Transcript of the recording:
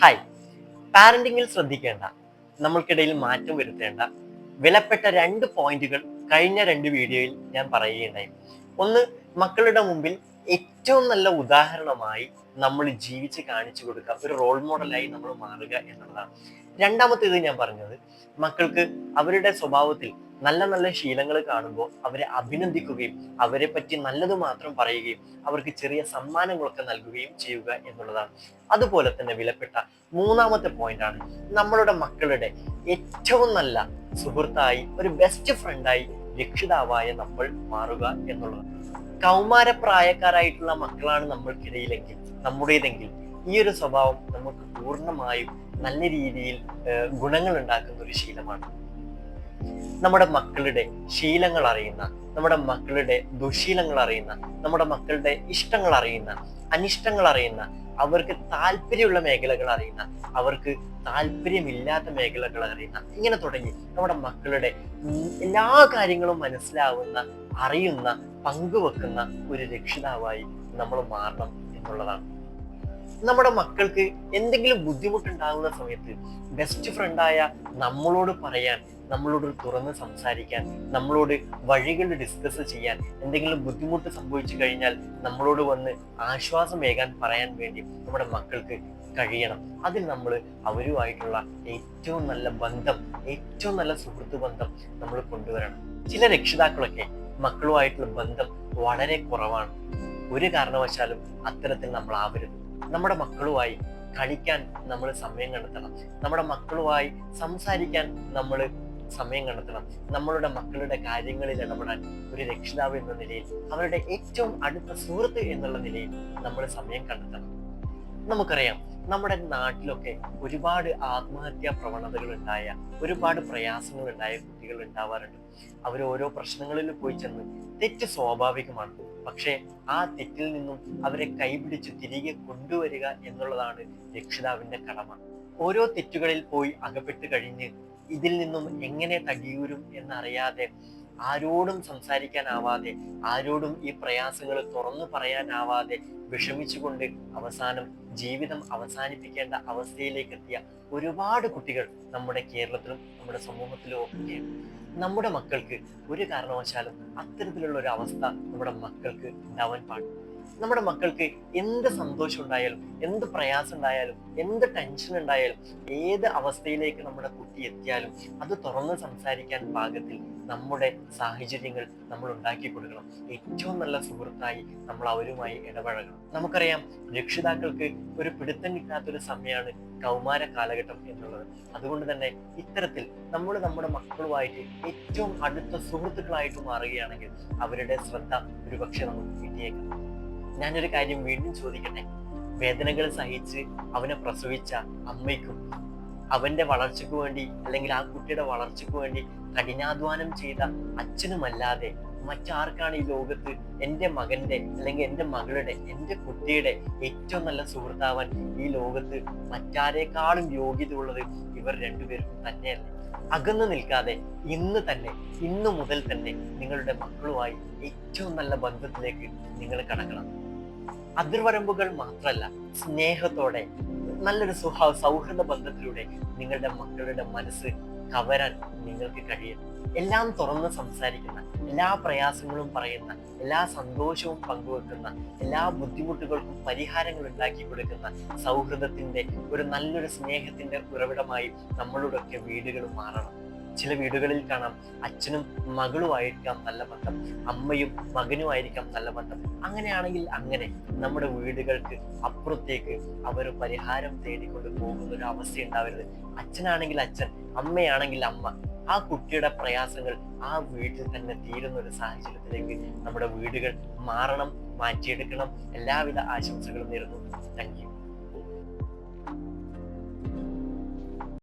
Hi പാരന്റിങ്ങിൽ ശ്രദ്ധിക്കേണ്ട. നമ്മൾക്കിടയിൽ മാറ്റം വരുത്തേണ്ട. വിലപ്പെട്ട രണ്ട് പോയിന്റുകൾ കഴിഞ്ഞ രണ്ട് വീഡിയോയിൽ ഞാൻ പറയുകയുണ്ടായി. ഒന്ന് മക്കളുടെ മുമ്പിൽ ഏറ്റവും നല്ല ഉദാഹരണമായി നമ്മൾ ജീവിച്ച് കാണിച്ചു കൊടുക്കുക ഒരു റോൾ മോഡലായി നമ്മൾ മാറുക എന്നുള്ളതാണ്. രണ്ടാമത്തേത് ഞാൻ പറഞ്ഞത് മക്കൾക്ക് അവരുടെ സ്വഭാവത്തിൽ നല്ല നല്ല ശീലങ്ങൾ കാണുമ്പോൾ അവരെ അഭിനന്ദിക്കുകയും അവരെ പറ്റി നല്ലത് മാത്രം പറയുകയും അവർക്ക് ചെറിയ സമ്മാനങ്ങളൊക്കെ നൽകുകയും ചെയ്യുക എന്നുള്ളതാണ്. അതുപോലെ തന്നെ വിലപ്പെട്ട മൂന്നാമത്തെ പോയിന്റാണ് നമ്മളുടെ മക്കളുടെ ഏറ്റവും നല്ല സുഹൃത്തായി ഒരു ബെസ്റ്റ് ഫ്രണ്ടായി രക്ഷിതാവായ നമ്മൾ മാറുക എന്നുള്ളത് കൗമാരപ്രായക്കാരായിട്ടുള്ള മക്കളാണ് നമ്മൾക്കിടയിലെങ്കിൽ നമ്മുടേതെങ്കിൽ ഈ ഒരു സ്വഭാവം നമുക്ക് പൂർണമായും നല്ല രീതിയിൽ ഗുണങ്ങൾ ഉണ്ടാക്കുന്ന ഒരു ശീലമാണ്. നമ്മുടെ മക്കളുടെ ശീലങ്ങൾ അറിയുന്ന നമ്മുടെ മക്കളുടെ ദുശീലങ്ങൾ അറിയുന്ന നമ്മുടെ മക്കളുടെ ഇഷ്ടങ്ങൾ അറിയുന്ന അനിഷ്ടങ്ങൾ അറിയുന്ന അവർക്ക് താല്പര്യമുള്ള മേഖലകൾ അറിയുന്ന അവർക്ക് താല്പര്യമില്ലാത്ത മേഖലകൾ അറിയുന്ന ഇങ്ങനെ തുടങ്ങി നമ്മുടെ മക്കളുടെ എല്ലാ കാര്യങ്ങളും മനസ്സിലാവുന്ന അറിയുന്ന പങ്കുവെക്കുന്ന ഒരു രക്ഷിതാവായി നമ്മൾ മാറണം എന്നുള്ളതാണ്. നമ്മുടെ മക്കൾക്ക് എന്തെങ്കിലും ബുദ്ധിമുട്ടുണ്ടാകുന്ന സമയത്ത് ബെസ്റ്റ് ഫ്രണ്ടായ നമ്മളോട് പറയാൻ നമ്മളോട് തുറന്ന് സംസാരിക്കാൻ നമ്മളോട് വഴികൾ ഡിസ്കസ് ചെയ്യാൻ എന്തെങ്കിലും ബുദ്ധിമുട്ട് സംഭവിച്ചു കഴിഞ്ഞാൽ നമ്മളോട് വന്ന് ആശ്വാസമേകാൻ പറയാൻ വേണ്ടി നമ്മുടെ മക്കൾക്ക് കഴിയണം. അതിൽ നമ്മൾ അവരുമായിട്ടുള്ള ഏറ്റവും നല്ല ബന്ധം ഏറ്റവും നല്ല സുഹൃത്ത് ബന്ധം നമ്മൾ കൊണ്ടുവരണം. ചില രക്ഷിതാക്കളൊക്കെ മക്കളുമായിട്ടുള്ള ബന്ധം വളരെ കുറവാണ്. ഒരു കാരണവശാലും അത്തരത്തിൽ നമ്മൾ ആവരുത്. നമ്മുടെ മക്കളുമായി കളിക്കാൻ നമ്മൾ സമയം കണ്ടെത്തണം. നമ്മുടെ മക്കളുമായി സംസാരിക്കാൻ നമ്മൾ സമയം കണ്ടെത്തണം. നമ്മളുടെ മക്കളുടെ കാര്യങ്ങളിൽ ഇടപെടാൻ ഒരു രക്ഷിതാവ് എന്ന നിലയിൽ അവരുടെ ഏറ്റവും അടുത്ത സുഹൃത്ത് എന്നുള്ള നിലയിൽ നമ്മൾ സമയം കണ്ടെത്തണം. നമുക്കറിയാം നമ്മുടെ നാട്ടിലൊക്കെ ഒരുപാട് ആത്മഹത്യാ പ്രവണതകൾ ഉണ്ടായ ഒരുപാട് പ്രയാസങ്ങൾ ഉണ്ടായ കുട്ടികൾ ഉണ്ടാവാറുണ്ട് അവർ ഓരോ പ്രശ്നങ്ങളിൽ പോയി ചെന്ന് തെറ്റ് സ്വാഭാവികമാണ്. പക്ഷേ ആ തെറ്റിൽ നിന്നും അവരെ കൈപിടിച്ച് തിരികെ കൊണ്ടുവരിക എന്നുള്ളതാണ് രക്ഷിതാവിന്റെ കടമ. ഓരോ തെറ്റുകളിൽ പോയി അകപ്പെട്ട് കഴിഞ്ഞ് ഇതിൽ നിന്നും എങ്ങനെ തടിയൂരും എന്നറിയാതെ ആരോടും സംസാരിക്കാനാവാതെ ആരോടും ഈ പ്രയാസങ്ങൾ തുറന്നു പറയാനാവാതെ വിഷമിച്ചുകൊണ്ട് അവസാനം ജീവിതം അവസാനിപ്പിക്കേണ്ട അവസ്ഥയിലേക്ക് എത്തിയ ഒരുപാട് കുട്ടികൾ നമ്മുടെ കേരളത്തിലും നമ്മുടെ സമൂഹത്തിലും ഒക്കെയാണ്. നമ്മുടെ മക്കൾക്ക് ഒരു കാരണവശാലും അത്തരത്തിലുള്ള ഒരു അവസ്ഥ നമ്മുടെ മക്കൾക്ക് ഉണ്ടാവാൻ പാടില്ല. നമ്മുടെ മക്കൾക്ക് എന്ത് സന്തോഷം ഉണ്ടായാലും എന്ത് പ്രയാസം ഉണ്ടായാലും എന്ത് ടെൻഷൻ ഉണ്ടായാലും ഏത് അവസ്ഥയിലേക്ക് നമ്മുടെ കുട്ടി എത്തിയാലും അത് തുറന്ന് സംസാരിക്കാൻ പാകത്തിൽ നമ്മുടെ സാഹചര്യങ്ങൾ നമ്മൾ ഉണ്ടാക്കി കൊടുക്കണം. ഏറ്റവും നല്ല സുഹൃത്തായി നമ്മൾ അവരുമായി ഇടപഴകണം. നമുക്കറിയാം രക്ഷിതാക്കൾക്ക് ഒരു പിടുത്തം കിട്ടാത്തൊരു സമയമാണ് കൗമാര കാലഘട്ടം എന്നുള്ളത്. അതുകൊണ്ട് തന്നെ ഇത്തരത്തിൽ നമ്മൾ നമ്മുടെ മക്കളുമായിട്ട് ഏറ്റവും അടുത്ത സുഹൃത്തുക്കളായിട്ട് മാറുകയാണെങ്കിൽ അവരുടെ ശ്രദ്ധ ഒരുപക്ഷെ നമുക്ക് കിട്ടിയേക്കാം. ഞാനൊരു കാര്യം വീണ്ടും ചോദിക്കട്ടെ? വേദനകൾ സഹിച്ച് അവനെ പ്രസവിച്ച അമ്മയ്ക്കും അവന്റെ വളർച്ചയ്ക്ക് വേണ്ടി അല്ലെങ്കിൽ ആ കുട്ടിയുടെ വളർച്ചയ്ക്ക് വേണ്ടി കഠിനാധ്വാനം ചെയ്ത അച്ഛനുമല്ലാതെ മറ്റാർക്കാണ് ഈ ലോകത്ത് എന്റെ മകന്റെ അല്ലെങ്കിൽ എന്റെ മകളുടെ എന്റെ കുട്ടിയുടെ ഏറ്റവും നല്ല സുഹൃത്താവാൻ ഈ ലോകത്ത് മറ്റാരേക്കാളും യോഗ്യത ഉള്ളത് ഇവർ രണ്ടുപേർക്കും തന്നെയല്ല? അകന്നു നിൽക്കാതെ ഇന്ന് തന്നെ ഇന്ന് മുതൽ തന്നെ നിങ്ങളുടെ മക്കളുമായി ഏറ്റവും നല്ല ബന്ധത്തിലേക്ക് നിങ്ങൾ കടക്കണം. അതിർവരമ്പുകൾ മാത്രമല്ല സ്നേഹത്തോടെ നല്ലൊരു സുഹ സൗഹൃദ ബന്ധത്തിലൂടെ നിങ്ങളുടെ മക്കളുടെ മനസ്സ് കവരാൻ നിങ്ങൾക്ക് കഴിയും. എല്ലാം തുറന്ന് സംസാരിക്കുന്ന എല്ലാ പ്രയാസങ്ങളും പറയുന്ന എല്ലാ സന്തോഷവും പങ്കുവെക്കുന്ന എല്ലാ ബുദ്ധിമുട്ടുകൾക്കും പരിഹാരങ്ങൾ ഉണ്ടാക്കി കൊടുക്കുന്ന സൗഹൃദത്തിന്റെ ഒരു നല്ലൊരു സ്നേഹത്തിന്റെ ഉറവിടമായി നമ്മളുടെയൊക്കെ വീടുകൾ മാറണം. ചില വീടുകളിൽ കാണാം അച്ഛനും മകളുമായിരിക്കാം നല്ല ബന്ധം അമ്മയും മകനുമായിരിക്കാം നല്ല ബന്ധം അങ്ങനെയാണെങ്കിൽ അങ്ങനെ നമ്മുടെ വീടുകൾക്ക് അപ്പുറത്തേക്ക് അവർ പരിഹാരം തേടിക്കൊണ്ട് പോകുന്ന ഒരു അവസ്ഥ ഉണ്ടാവരുത്. അച്ഛനാണെങ്കിൽ അച്ഛൻ അമ്മയാണെങ്കിൽ അമ്മ. ആ കുട്ടിയുടെ പ്രയാസങ്ങൾ ആ വീട്ടിൽ തന്നെ തീരുന്ന ഒരു സാഹചര്യത്തിലേക്ക് നമ്മുടെ വീടുകൾ മാറണം മാറ്റിയെടുക്കണം. എല്ലാവിധ ആശംസകളും നേരുന്നു. Thank you